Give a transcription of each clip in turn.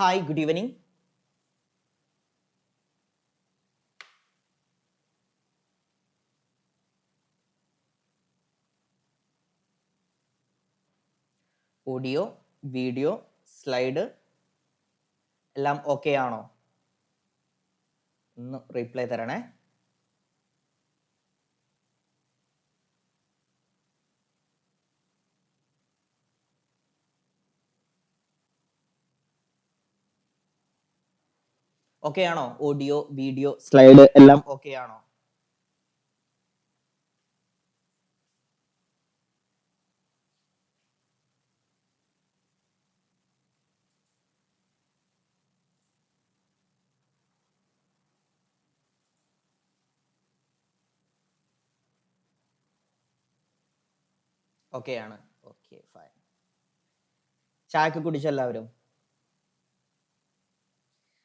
Hi good evening audio video slide എല്ലാം okay ആണോ? ഒന്ന് റീപ്ലൈ തരണേ. ഓക്കെ ആണോ ഓഡിയോ വീഡിയോ സ്ലൈഡ് എല്ലാം ഓക്കെ ആണോ ഓക്കെ ആണ് ഓക്കെ ഫൈൻ. ചായക്ക് കുടിച്ച എല്ലാവരും?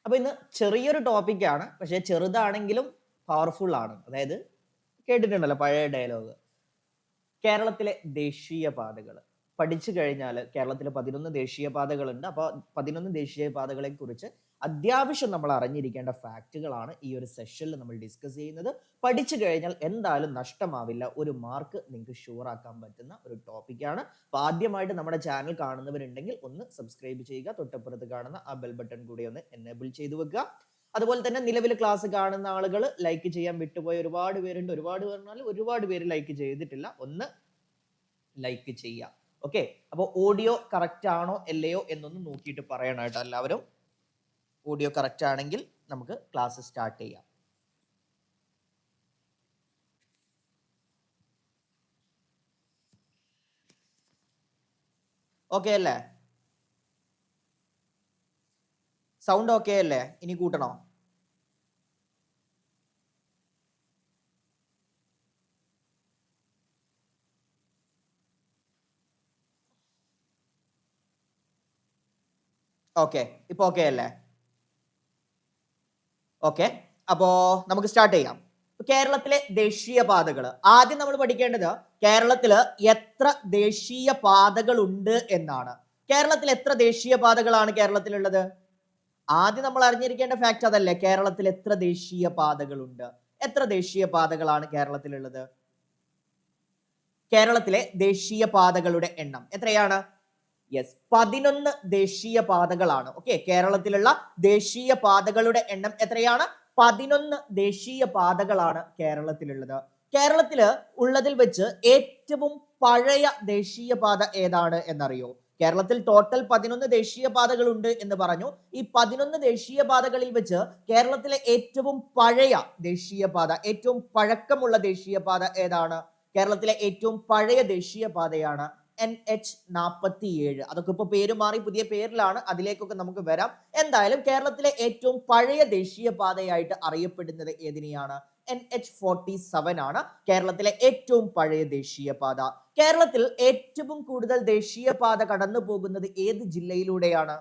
അപ്പൊ ഇന്ന് ചെറിയൊരു ടോപ്പിക്കാണ് പക്ഷെ ചെറുതാണെങ്കിലും പവർഫുൾ ആണ്. അതായത് കേട്ടിട്ടുണ്ടല്ലോ പഴയ ഡയലോഗ് കേരളത്തിലെ ദേശീയ പാതകൾ പഠിച്ചു കഴിഞ്ഞാൽ കേരളത്തിലെ പതിനൊന്ന് ദേശീയ പാതകളുണ്ട്. അപ്പോൾ പതിനൊന്ന് ദേശീയ പാതകളെ കുറിച്ച് അത്യാവശ്യം നമ്മൾ അറിഞ്ഞിരിക്കേണ്ട ഫാക്റ്റുകളാണ് ഈ ഒരു സെഷനിൽ നമ്മൾ ഡിസ്കസ് ചെയ്യുന്നത്. പഠിച്ചു കഴിഞ്ഞാൽ എന്തായാലും നഷ്ടമാവില്ല. ഒരു മാർക്ക് നിങ്ങൾക്ക് ഷുവർ ആക്കാൻ പറ്റുന്ന ഒരു ടോപ്പിക്കാണ് അപ്പൊ ആദ്യമായിട്ട് നമ്മുടെ ചാനൽ കാണുന്നവരുണ്ടെങ്കിൽ ഒന്ന് സബ്സ്ക്രൈബ് ചെയ്യുക. തൊട്ടപ്പുറത്ത് കാണുന്ന ആ ബെൽ ബട്ടൺ കൂടി ഒന്ന് എനേബിൾ ചെയ്തു വെക്കുക. അതുപോലെ തന്നെ നിലവിൽ ക്ലാസ് കാണുന്ന ആളുകൾ ലൈക്ക് ചെയ്യാൻ വിട്ടുപോയ ഒരുപാട് പേരുണ്ട്. ഒരുപാട് പറഞ്ഞാൽ ഒരുപാട് പേര് ലൈക്ക് ചെയ്തിട്ടില്ല. ഒന്ന് ലൈക്ക് ചെയ്യുക. ഓക്കെ അപ്പോൾ ഓഡിയോ കറക്റ്റ് ആണോ? അല്ലയോ എന്നൊന്ന് നോക്കിയിട്ട് പറയണം കേട്ടോ എല്ലാവരും. ഓഡിയോ കറക്റ്റ് ആണെങ്കിൽ നമുക്ക് ക്ലാസ് സ്റ്റാർട്ട് ചെയ്യാം. ഓക്കെ അല്ലേ? സൗണ്ട് ഓക്കെ അല്ലേ? ഇനി കൂട്ടണോ? ഓക്കെ ഇപ്പൊ ഓക്കെ അല്ലേ? ഓക്കെ അപ്പോ നമുക്ക് സ്റ്റാർട്ട് ചെയ്യാം. കേരളത്തിലെ ദേശീയ പാതകൾ. ആദ്യം നമ്മൾ പഠിക്കേണ്ടത് കേരളത്തിൽ എത്ര ദേശീയ പാതകൾ ഉണ്ട് എന്നാണ്. കേരളത്തിൽ എത്ര ദേശീയ പാതകളാണ് കേരളത്തിലുള്ളത്? ആദ്യം നമ്മൾ അറിഞ്ഞിരിക്കേണ്ട ഫാക്ട് അതല്ലേ? കേരളത്തിൽ എത്ര ദേശീയ പാതകളുണ്ട്? എത്ര ദേശീയ പാതകളാണ് കേരളത്തിലുള്ളത്? കേരളത്തിലെ ദേശീയ പാതകളുടെ എണ്ണം. എത്രയാണ്? യെസ് പതിനൊന്ന് ദേശീയ പാതകളാണ്. ഓക്കെ കേരളത്തിലുള്ള ദേശീയ പാതകളുടെ എണ്ണം എത്രയാണ്? പതിനൊന്ന് ദേശീയ പാതകളാണ് കേരളത്തിലുള്ളത്. കേരളത്തിൽ ഉള്ളതിൽ വെച്ച് ഏറ്റവും പഴയ ദേശീയ പാത ഏതാണ് എന്നറിയോ? കേരളത്തിൽ ടോട്ടൽ പതിനൊന്ന് ദേശീയ പാതകളുണ്ട് എന്ന് പറഞ്ഞു. ഈ പതിനൊന്ന് ദേശീയ പാതകളിൽ വെച്ച് കേരളത്തിലെ ഏറ്റവും പഴയ ദേശീയ പാത ഏറ്റവും പഴക്കമുള്ള ദേശീയ പാത ഏതാണ്? കേരളത്തിലെ ഏറ്റവും പഴയ ദേശീയ പാതയാണ് എൻ എച്ച് നാൽപ്പത്തി ഏഴ് അതൊക്കെ ഇപ്പൊ പേര് മാറി പുതിയ പേരിലാണ്. അതിലേക്കൊക്കെ നമുക്ക് വരാം. എന്തായാലും കേരളത്തിലെ ഏറ്റവും പഴയ ദേശീയ പാതയായിട്ട് അറിയപ്പെടുന്നത് ഏതിനെയാണ്? എൻ എച്ച് ഫോർട്ടി സെവൻ ആണ്. കേരളത്തിലെ ഏറ്റവും പഴയ ദേശീയപാത. കേരളത്തിൽ ഏറ്റവും കൂടുതൽ ദേശീയപാത കടന്നു പോകുന്നത് ഏത് ജില്ലയിലൂടെയാണ്?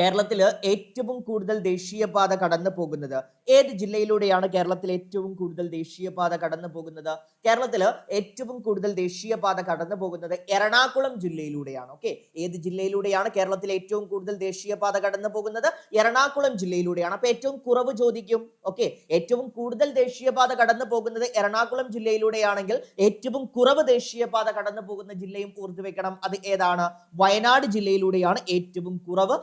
കേരളത്തിൽ ഏറ്റവും കൂടുതൽ ദേശീയപാത കടന്നു പോകുന്നത്? ഏത് ജില്ലയിലൂടെയാണ് കേരളത്തിൽ ഏറ്റവും കൂടുതൽ ദേശീയപാത കടന്നു പോകുന്നത്? കേരളത്തിൽ ഏറ്റവും കൂടുതൽ ദേശീയപാത കടന്നു പോകുന്നത് എറണാകുളം ജില്ലയിലൂടെയാണ് ഓക്കെ ഏത് ജില്ലയിലൂടെയാണ് കേരളത്തിൽ ഏറ്റവും കൂടുതൽ ദേശീയപാത കടന്നു പോകുന്നത്? എറണാകുളം ജില്ലയിലൂടെയാണ്. അപ്പൊ ഏറ്റവും കുറവ് ചോദിക്കും ഓക്കെ ഏറ്റവും കൂടുതൽ ദേശീയപാത കടന്നു പോകുന്നത് എറണാകുളം ജില്ലയിലൂടെയാണെങ്കിൽ ഏറ്റവും കുറവ് ദേശീയപാത കടന്നു പോകുന്ന ജില്ലയും ഓർത്തു വെക്കണം. അത് ഏതാണ്? വയനാട് ജില്ലയിലൂടെയാണ് ഏറ്റവും കുറവ്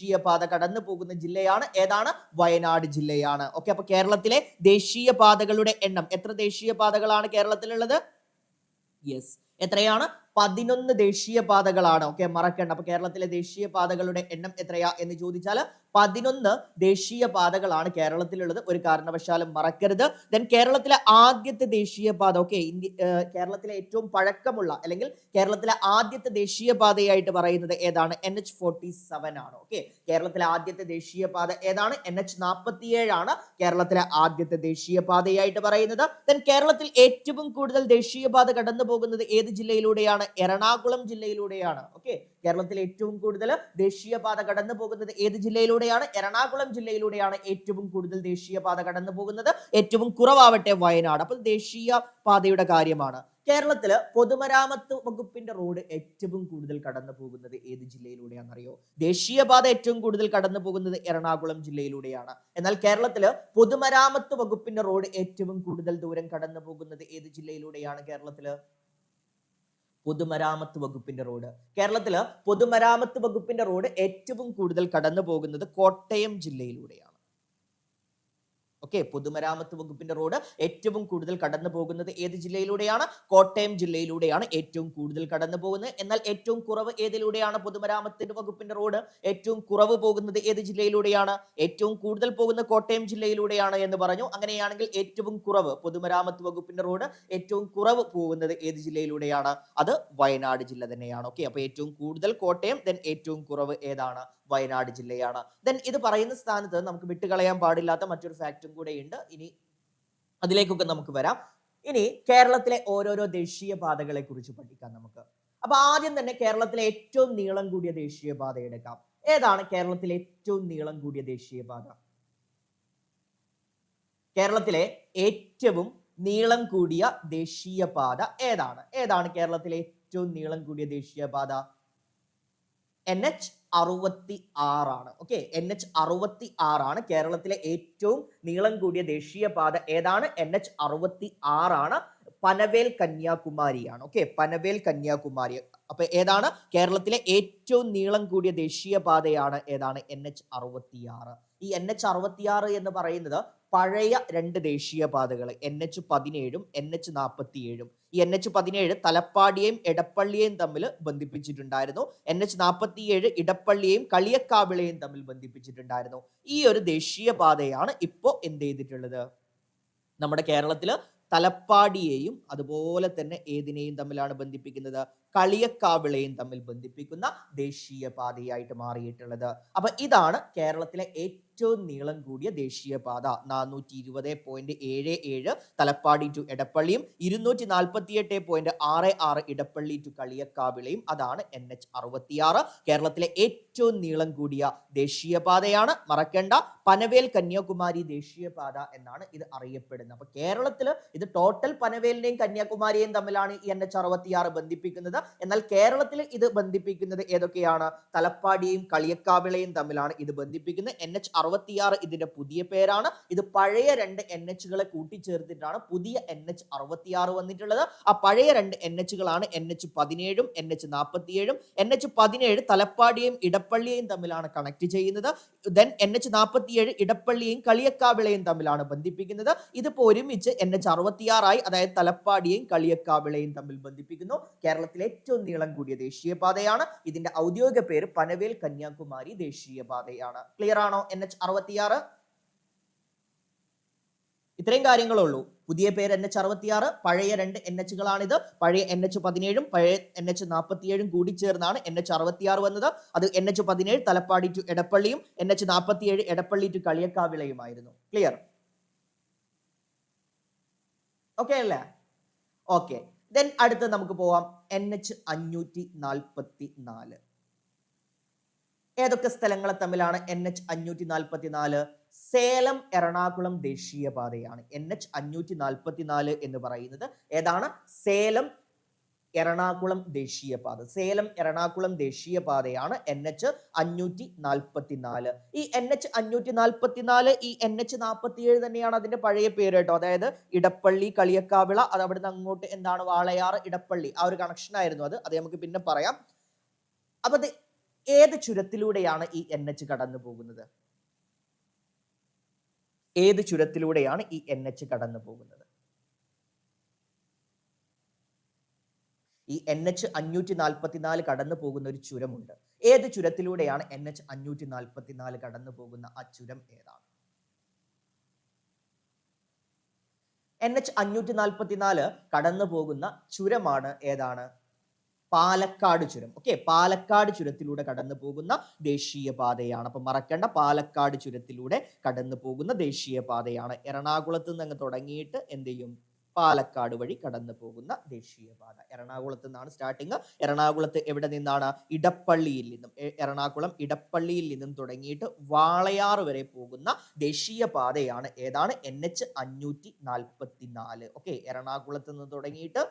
ദേശീയപാത കടന്നു പോകുന്ന ജില്ലയാണ്. ഏതാണ്? വയനാട് ജില്ലയാണ്. ഓക്കെ അപ്പൊ കേരളത്തിലെ ദേശീയ പാതകളുടെ എണ്ണം എത്ര ദേശീയ പാതകളാണ് കേരളത്തിലുള്ളത്? യെസ് എത്രയാണ്? പതിനൊന്ന് ദേശീയ പാതകളാണ് ഓക്കെ മറക്കണ്ട. അപ്പൊ കേരളത്തിലെ ദേശീയ പാതകളുടെ എണ്ണം എത്രയാ എന്ന് ചോദിച്ചാൽ പതിനൊന്ന് ദേശീയ പാതകളാണ് കേരളത്തിലുള്ളത്. ഒരു കാരണവശാലും മറക്കരുത്. ദെൻ കേരളത്തിലെ ആദ്യത്തെ ദേശീയ പാത ഓക്കെ ഇന്ത്യ കേരളത്തിലെ ഏറ്റവും പഴക്കമുള്ള അല്ലെങ്കിൽ കേരളത്തിലെ ആദ്യത്തെ ദേശീയ പാതയായിട്ട് പറയുന്നത് ഏതാണ്? എൻ എച്ച് ഫോർട്ടി സെവൻ ആണ് ഓക്കെ കേരളത്തിലെ ആദ്യത്തെ ദേശീയ പാത ഏതാണ്? എൻ എച്ച് നാൽപ്പത്തി ഏഴാണ് കേരളത്തിലെ ആദ്യത്തെ ദേശീയ പാതയായിട്ട് പറയുന്നത്. ദെൻ കേരളത്തിൽ ഏറ്റവും കൂടുതൽ ദേശീയ പാത കടന്നു പോകുന്നത് ഏത് ജില്ലയിലൂടെയാണ്? എറണാകുളം ജില്ലയിലൂടെയാണ് ഓക്കെ കേരളത്തിൽ ഏറ്റവും കൂടുതൽ ദേശീയപാത കടന്നു പോകുന്നത് ഏത് ജില്ലയിലൂടെയാണ്? എറണാകുളം ജില്ലയിലൂടെയാണ് ഏറ്റവും കൂടുതൽ ദേശീയപാത കടന്നു പോകുന്നത്. ഏറ്റവും കുറവാവട്ടെ വയനാട്. അപ്പോൾ ദേശീയ പാതയുടെ കാര്യമാണ്. കേരളത്തിൽ പൊതുമരാമത്ത് വകുപ്പിന്റെ റോഡ് ഏറ്റവും കൂടുതൽ കടന്നു പോകുന്നത് ഏത് ജില്ലയിലൂടെയാണെന്നറിയോ? ദേശീയപാത ഏറ്റവും കൂടുതൽ കടന്നു പോകുന്നത് എറണാകുളം ജില്ലയിലൂടെയാണ്. എന്നാൽ കേരളത്തിൽ പൊതുമരാമത്ത് വകുപ്പിന്റെ റോഡ് ഏറ്റവും കൂടുതൽ ദൂരം കടന്നു പോകുന്നത് ഏത് ജില്ലയിലൂടെയാണ് കേരളത്തിൽ? പൊതുമരാമത്ത് വകുപ്പിന്റെ റോഡ്. കേരളത്തിൽ പൊതുമരാമത്ത് വകുപ്പിന്റെ റോഡ് ഏറ്റവും കൂടുതൽ കടന്നു പോകുന്നത് കോട്ടയം ജില്ലയിലൂടെയാണ്. ഓക്കെ പൊതുമരാമത്ത് വകുപ്പിന്റെ റോഡ് ഏറ്റവും കൂടുതൽ കടന്നു പോകുന്നത് ഏത് ജില്ലയിലൂടെയാണ്? കോട്ടയം ജില്ലയിലൂടെയാണ് ഏറ്റവും കൂടുതൽ കടന്നു പോകുന്നത്. എന്നാൽ ഏറ്റവും കുറവ് ഏതിലൂടെയാണ് പൊതുമരാമത്തിന്റെ വകുപ്പിന്റെ റോഡ്? ഏറ്റവും കുറവ് പോകുന്നത് ഏത് ജില്ലയിലൂടെയാണ്? ഏറ്റവും കൂടുതൽ പോകുന്ന കോട്ടയം ജില്ലയിലൂടെയാണ് എന്ന് പറഞ്ഞു. അങ്ങനെയാണെങ്കിൽ ഏറ്റവും കുറവ് പൊതുമരാമത്ത് വകുപ്പിന്റെ റോഡ് ഏറ്റവും കുറവ് പോകുന്നത് ഏത് ജില്ലയിലൂടെയാണ്? അത് വയനാട് ജില്ല തന്നെയാണ്. ഓക്കെ അപ്പൊ ഏറ്റവും കൂടുതൽ കോട്ടയം ദെൻ ഏറ്റവും കുറവ് ഏതാണ്? വയനാട് ജില്ലയാണ്. ദെൻ ഇത് പറയുന്ന സ്ഥാനത്ത് നമുക്ക് വിട്ടുകളയാൻ പാടില്ലാത്ത മറ്റൊരു ഫാക്റ്റും കൂടെ ഉണ്ട് ഇനി അതിലേക്കൊക്കെ നമുക്ക് വരാം. ഇനി കേരളത്തിലെ ഓരോരോ ദേശീയ പാതകളെ കുറിച്ച് പഠിക്കാം നമുക്ക്. അപ്പൊ ആദ്യം തന്നെ കേരളത്തിലെ ഏറ്റവും നീളം കൂടിയ ദേശീയ പാത എടുക്കാം. ഏതാണ് കേരളത്തിലെ ഏറ്റവും നീളം കൂടിയ ദേശീയ പാത? കേരളത്തിലെ ഏറ്റവും നീളം കൂടിയ ദേശീയ പാത ഏതാണ്? ഏതാണ് കേരളത്തിലെ ഏറ്റവും നീളം കൂടിയ ദേശീയ പാത? എൻ എച്ച് അറുപത്തി ആറാണ് ഓക്കെ എൻ എച്ച് അറുപത്തി ആറാണ് കേരളത്തിലെ ഏറ്റവും നീളം കൂടിയ ദേശീയപാത ഏതാണ്? എൻ എച്ച് അറുപത്തി ആറാണ് പനവേൽ കന്യാകുമാരിയാണ്. ഓക്കെ പനവേൽ കന്യാകുമാരി. അപ്പൊ ഏതാണ്? കേരളത്തിലെ ഏറ്റവും നീളം കൂടിയ ദേശീയപാതയാണ് ഏതാണ്? എൻ എച്ച് അറുപത്തി ആറ് ഈ എൻ എച്ച് അറുപത്തി ആറ് എന്ന് പറയുന്നത് പഴയ രണ്ട് ദേശീയപാതകൾ എൻ എച്ച് പതിനേഴും എൻ എച്ച് നാൽപ്പത്തിയേഴും ഈ എൻ എച്ച് പതിനേഴ് തലപ്പാടിയെയും എടപ്പള്ളിയെയും തമ്മിൽ ബന്ധിപ്പിച്ചിട്ടുണ്ടായിരുന്നു. എൻ എച്ച് നാൽപ്പത്തിയേഴ് ഇടപ്പള്ളിയെയും കളിയക്കാവിളയെയും തമ്മിൽ ബന്ധിപ്പിച്ചിട്ടുണ്ടായിരുന്നു. ഈ ഒരു ദേശീയ പാതയാണ് ഇപ്പോൾ എന്ത് ചെയ്തിട്ടുള്ളത്? നമ്മുടെ കേരളത്തിൽ തലപ്പാടിയെയും അതുപോലെ തന്നെ ഏതിനെയും തമ്മിലാണ് ബന്ധിപ്പിക്കുന്നത്? കളിയക്കാവിളയും തമ്മിൽ ബന്ധിപ്പിക്കുന്ന ദേശീയപാതയായിട്ട് മാറിയിട്ടുള്ളത്. അപ്പൊ ഇതാണ് കേരളത്തിലെ ഏറ്റവും നീളം കൂടിയ ദേശീയപാത. നാനൂറ്റി ഇരുപത് പോയിന്റ് ഏഴ് ഏഴ് തലപ്പാടി ടു എടപ്പള്ളിയും ഇരുന്നൂറ്റി നാൽപ്പത്തി എട്ട് പോയിന്റ് ആറ് ആറ് ഇടപ്പള്ളി ടു കളിയക്കാവിളയും. അതാണ് എൻ എച്ച് അറുപത്തിയാറ്. കേരളത്തിലെ ഏറ്റവും നീളം കൂടിയ ദേശീയപാതയാണ്. മറക്കേണ്ട. പനവേൽ കന്യാകുമാരി ദേശീയപാത എന്നാണ് ഇത് അറിയപ്പെടുന്നത്. അപ്പൊ കേരളത്തിൽ ഇത് ടോട്ടൽ പനവേലിനെയും കന്യാകുമാരിയെയും തമ്മിലാണ് ഈ എൻ എച്ച് അറുപത്തിയാറ് ബന്ധിപ്പിക്കുന്നത്. എന്നാൽ കേരളത്തിൽ ഇത് ബന്ധിപ്പിക്കുന്നത് ഏതൊക്കെയാണ്? തലപ്പാടിയും കളിയക്കാവിളയും തമ്മിലാണ് ഇത് ബന്ധിപ്പിക്കുന്നത്. എൻ എച്ച് അറുപത്തിയാറ് ഇതിന്റെ പുതിയ പേരാണ്. ഇത് പഴയ രണ്ട് എൻ എച്ചുകളെ കൂട്ടിച്ചേർത്തിട്ടാണ് പുതിയ എൻ എച്ച് അറുപത്തിയാറ് വന്നിട്ടുള്ളത്. ആ പഴയ രണ്ട് എൻ എച്ചുകളാണ് എൻ എച്ച് പതിനേഴും എൻ എച്ച് നാൽപ്പത്തിയേഴും എൻ എച്ച് പതിനേഴ് തലപ്പാടിയും ഇടപ്പള്ളിയെയും തമ്മിലാണ് കണക്ട് ചെയ്യുന്നത്. ദെൻ എൻ എച്ച് നാൽപ്പത്തിയേഴ് ഇടപ്പള്ളിയെയും കളിയക്കാവിളയും തമ്മിലാണ് ബന്ധിപ്പിക്കുന്നത്. ഇതിപ്പോ ഒരുമിച്ച് എൻ എച്ച് അറുപത്തിയാറായി അതായത് തലപ്പാടിയും കളിയക്കാവിളയും തമ്മിൽ ബന്ധിപ്പിക്കുന്നു. കേരളത്തിലെ ഏറ്റവും നീളം കൂടിയ ദേശീയപാതയാണ്. ഇതിന്റെ ഔദ്യോഗിക പേര് പനവേൽ കന്യാകുമാരി ദേശീയപാതയാണ്. ക്ലിയർ ആണോ? എൻ എച്ച് അറുപത്തിയാറ്? ഇത്രയും കാര്യങ്ങളേ ഉള്ളൂ. പുതിയ പേര് എൻ എച്ച് അറുപത്തിയാറ് പഴയ രണ്ട് എൻ എച്ചുകളാണിത് പഴയ എൻ എച്ച് പതിനേഴും പഴയ എൻ എച്ച് നാൽപ്പത്തിയേഴും കൂടി ചേർന്നാണ് എൻ എച്ച് അറുപത്തിയാറ് വന്നത്. അത് എൻ എച്ച് പതിനേഴ് തലപ്പാടി ടു എടപ്പള്ളിയും എൻ എച്ച് നാൽപ്പത്തിയേഴ് എടപ്പള്ളി ടു കളിയക്കാവിളയുമായിരുന്നു. ക്ലിയർ ഓക്കെ അല്ലേ? ഓക്കെ ദെൻ അടുത്ത് നമുക്ക് പോവാം. എൻ എച്ച് അഞ്ഞൂറ്റി നാൽപ്പത്തി നാല് ഏതൊക്കെ സ്ഥലങ്ങളെ തമ്മിലാണ് എൻ എച്ച് അഞ്ഞൂറ്റി നാൽപ്പത്തി നാല് സേലം എറണാകുളം ദേശീയപാതയാണ്. എൻ എച്ച് അഞ്ഞൂറ്റി നാൽപ്പത്തി നാല് എന്ന് പറയുന്നത് ഏതാണ്? സേലം എറണാകുളം ദേശീയപാത. സേലം എറണാകുളം ദേശീയപാതയാണ് എൻ എച്ച് അഞ്ഞൂറ്റി നാൽപ്പത്തി നാല് ഈ എൻ എച്ച് അഞ്ഞൂറ്റി നാൽപ്പത്തി നാല് ഈ എൻ എച്ച് നാൽപ്പത്തി ഏഴ് തന്നെയാണ് അതിന്റെ പഴയ പേര് കേട്ടോ. അതായത് ഇടപ്പള്ളി കളിയക്കാവിള അത് അവിടുന്ന് അങ്ങോട്ട് എന്താണ് വാളയാർ ഇടപ്പള്ളി ആ ഒരു കണക്ഷൻ ആയിരുന്നു അത്. അത് നമുക്ക് പിന്നെ പറയാം. അപ്പൊ അത് ഏത് ചുരത്തിലൂടെയാണ് ഈ എൻ എച്ച് കടന്നു പോകുന്നത് ഏത് ചുരത്തിലൂടെയാണ് ഈ എൻ എച്ച് കടന്നു പോകുന്നത് ഈ എൻ എച്ച് അഞ്ഞൂറ്റി നാൽപ്പത്തിനാല് കടന്നു പോകുന്ന ഒരു ചുരമുണ്ട്. ഏത് ചുരത്തിലൂടെയാണ് എൻ എച്ച് അഞ്ഞൂറ്റി നാൽപ്പത്തിനാല് കടന്നു പോകുന്ന ആ ചുരം ഏതാണ്? എൻ എച്ച് അഞ്ഞൂറ്റി നാൽപ്പത്തിനാല് കടന്നു പോകുന്ന ചുരമാണ് ഏതാണ്? പാലക്കാട് ചുരം. ഓക്കെ പാലക്കാട് ചുരത്തിലൂടെ കടന്നു പോകുന്ന ദേശീയപാതയാണ്. അപ്പൊ മറക്കേണ്ട പാലക്കാട് ചുരത്തിലൂടെ കടന്നു പോകുന്ന ദേശീയപാതയാണ്. എറണാകുളത്ത് നിന്ന് തുടങ്ങിയിട്ട് എന്ത് ചെയ്യും? പാലക്കാട് വഴി കടന്നു പോകുന്ന ദേശീയപാത. എറണാകുളത്ത് നിന്നാണ് സ്റ്റാർട്ടിങ് എറണാകുളത്ത് എവിടെ നിന്നാണ്? ഇടപ്പള്ളിയിൽ നിന്നും. എറണാകുളം ഇടപ്പള്ളിയിൽ നിന്നും തുടങ്ങിയിട്ട് വാളയാർ വരെ പോകുന്ന ദേശീയപാതയാണ്. ഏതാണ്? എൻ എച്ച് അഞ്ഞൂറ്റി നാൽപ്പത്തി നാല് ഓക്കെ എറണാകുളത്ത് നിന്ന് തുടങ്ങിയിട്ട്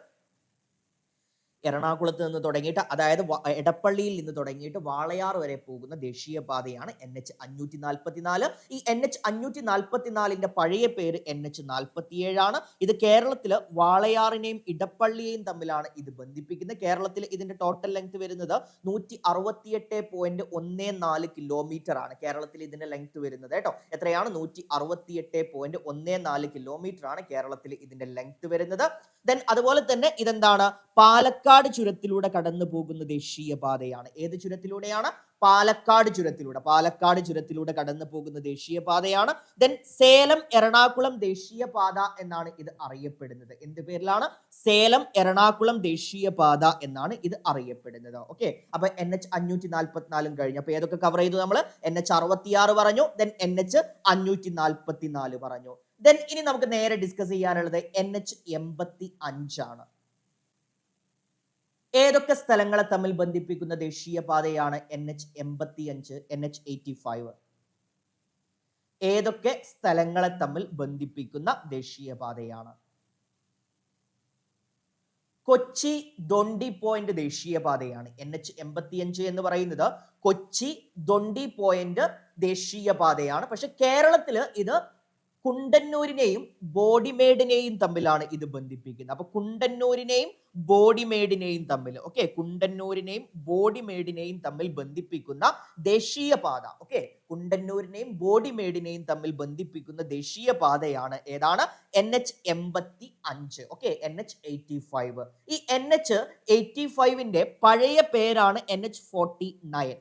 എറണാകുളത്ത് നിന്ന് തുടങ്ങിയിട്ട് അതായത് എടപ്പള്ളിയിൽ നിന്ന് തുടങ്ങിയിട്ട് വാളയാർ വരെ പോകുന്ന ദേശീയപാതയാണ് എൻ എച്ച് അഞ്ഞൂറ്റി നാൽപ്പത്തിനാല് ഈ എൻ എച്ച് അഞ്ഞൂറ്റി നാൽപ്പത്തിനാലിന്റെ പഴയ പേര് എൻ എച്ച് നാൽപ്പത്തിയേഴാണ് ഇത് കേരളത്തിൽ വാളയാറിനെയും ഇടപ്പള്ളിയെയും തമ്മിലാണ് ഇത് ബന്ധിപ്പിക്കുന്നത്. കേരളത്തിൽ ഇതിന്റെ ടോട്ടൽ ലെങ്ത് വരുന്നത് നൂറ്റി അറുപത്തിയെട്ട് പോയിന്റ് ഒന്ന് നാല് കിലോമീറ്റർ ആണ് കേരളത്തിൽ ഇതിന്റെ ലെങ്ത് വരുന്നത് കേട്ടോ. എത്രയാണ്? നൂറ്റി അറുപത്തിയെട്ട് പോയിന്റ് ഒന്ന് നാല് കിലോമീറ്റർ ആണ് കേരളത്തിൽ ഇതിന്റെ ലെങ്ത് വരുന്നത്. ദെൻ അതുപോലെ തന്നെ ഇതെന്താണ്? പാലക്കാട് ചുരത്തിലൂടെ കടന്നു പോകുന്ന ദേശീയപാതയാണ് ഏത് ചുരത്തിലൂടെയാണ്? പാലക്കാട് ചുരത്തിലൂടെ. പാലക്കാട് ചുരത്തിലൂടെ കടന്നു പോകുന്ന ദേശീയപാതയാണ് ദെൻ സേലം എറണാകുളം ദേശീയപാത എന്നാണ് ഇത് അറിയപ്പെടുന്നത്. എന്ത് പേരിലാണ്? സേലം എറണാകുളം ദേശീയപാത എന്നാണ് ഇത് അറിയപ്പെടുന്നത്. ഓക്കെ അപ്പൊ എൻ എച്ച് അഞ്ഞൂറ്റി നാൽപ്പത്തിനാലും കഴിഞ്ഞു. അപ്പൊ ഏതൊക്കെ കവർ ചെയ്തു നമ്മൾ എൻ എച്ച് അറുപത്തിയാറ് പറഞ്ഞു. ദെൻ എൻ എച്ച് അഞ്ഞൂറ്റി നാൽപ്പത്തിനാല് പറഞ്ഞു. ദെൻ ഇനി നമുക്ക് നേരെ ഡിസ്കസ് ചെയ്യാനുള്ളത് എൻ എച്ച് എൺപത്തി അഞ്ചാണ് ഏതൊക്കെ സ്ഥലങ്ങളെ തമ്മിൽ ബന്ധിപ്പിക്കുന്ന ദേശീയപാതയാണ് എൻ എച്ച് എൺപത്തി അഞ്ച് എൻ എച്ച് എയ്റ്റി ഫൈവ് ഏതൊക്കെ സ്ഥലങ്ങളെ തമ്മിൽ ബന്ധിപ്പിക്കുന്ന ദേശീയപാതയാണ്? കൊച്ചി ദൊണ്ടി പോയിന്റ് ദേശീയപാതയാണ് എൻ എച്ച് എൺപത്തിയഞ്ച് എന്ന് പറയുന്നത്. കൊച്ചി ദൊണ്ടി പോയിന്റ് ദേശീയപാതയാണ്. പക്ഷെ കേരളത്തിൽ ഇത് കുണ്ടന്നൂരിനെയും ബോഡിമേഡിനെയും തമ്മിലാണ് ഇത് ബന്ധിപ്പിക്കുന്നത്. അപ്പൊ കുണ്ടന്നൂരിനെയും ബോഡിമേഡിനെയും തമ്മിൽ ഓക്കെ കുണ്ടന്നൂരിനെയും ബോഡിമേഡിനെയും തമ്മിൽ ബന്ധിപ്പിക്കുന്ന ദേശീയ പാത ഓക്കെ കുണ്ടന്നൂരിനെയും ബോഡിമേഡിനെയും തമ്മിൽ ബന്ധിപ്പിക്കുന്ന ദേശീയ പാതയാണ് ഏതാണ്? എൻ എച്ച് എൺപത്തി അഞ്ച് okay N H eighty five ഈ എൻ എച്ച് എയ്റ്റി ഫൈവിന്റെ പഴയ പേരാണ് N H forty nine